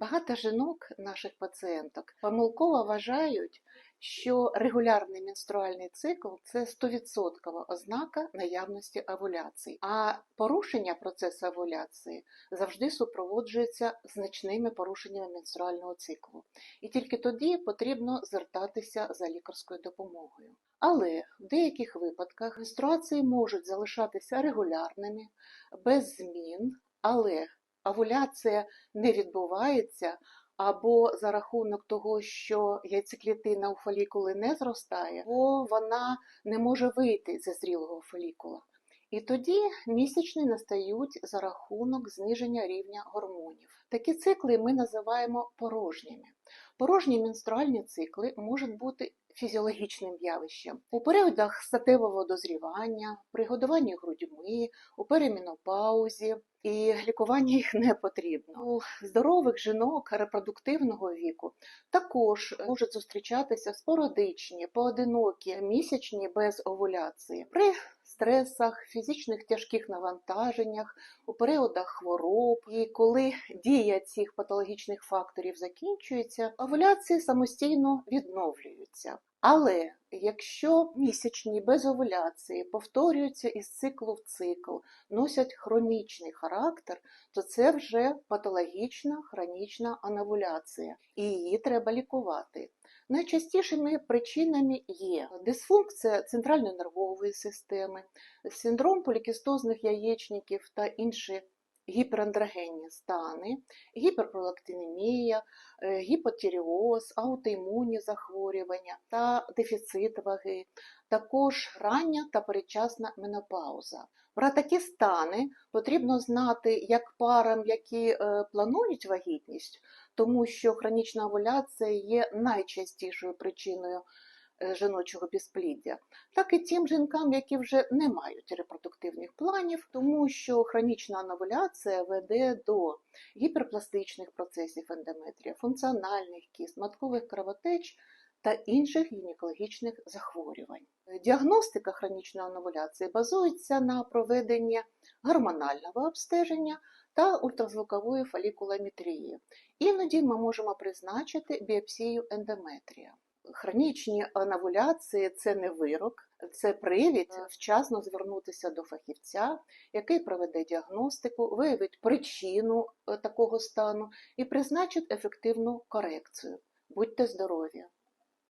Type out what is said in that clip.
Багато жінок, наших пацієнток, помилково вважають, що регулярний менструальний цикл це 100% ознака наявності овуляції, а порушення процесу овуляції завжди супроводжується значними порушеннями менструального циклу. І тільки тоді потрібно звертатися за лікарською допомогою. Але в деяких випадках менструації можуть залишатися регулярними, без змін, але овуляція не відбувається, або за рахунок того, що яйцеклітина у фолікули не зростає, або вона не може вийти зі зрілого фолікула. І тоді місячні настають за рахунок зниження рівня гормонів. Такі цикли ми називаємо порожніми. Порожні менструальні цикли можуть бути фізіологічним явищем у періодах статевого дозрівання, при годуванні грудьми, у перемінопаузі, і лікування їх не потрібно. У здорових жінок репродуктивного віку також можуть зустрічатися спорадичні, поодинокі місячні без овуляції. При стресах, фізичних тяжких навантаженнях, у періодах хвороб, і коли дія цих патологічних факторів закінчується, овуляції самостійно відновлюються. Але якщо місячні без овуляції повторюються із циклу в цикл, носять хронічний характер, то це вже патологічна хронічна анавуляція, і її треба лікувати. Найчастішими причинами є дисфункція центральної нервової системи, синдром полікістозних яєчників та інші гіперандрогенні стани, гіперпролактинемія, е, гіпотіріоз, аутоімунні захворювання та дефіцит ваги, також рання та передчасна менопауза. Про такі стани потрібно знати як парам, які е, планують вагітність, тому що хронічна овуляція є найчастішою причиною жіночого безпліддя, так і тим жінкам, які вже не мають репродуктивних планів, тому що хронічна анавуляція веде до гіперпластичних процесів ендометрія, функціональних кіст, маткових кровотеч та інших гінекологічних захворювань. Діагностика хронічної анавуляції базується на проведенні гормонального обстеження та ультразвукової фолікулометрії. Іноді ми можемо призначити біопсію ендометрія. Хронічні анавуляції це не вирок, це привід вчасно звернутися до фахівця, який проведе діагностику, виявить причину е, такого стану і призначить ефективну корекцію. Будьте здорові!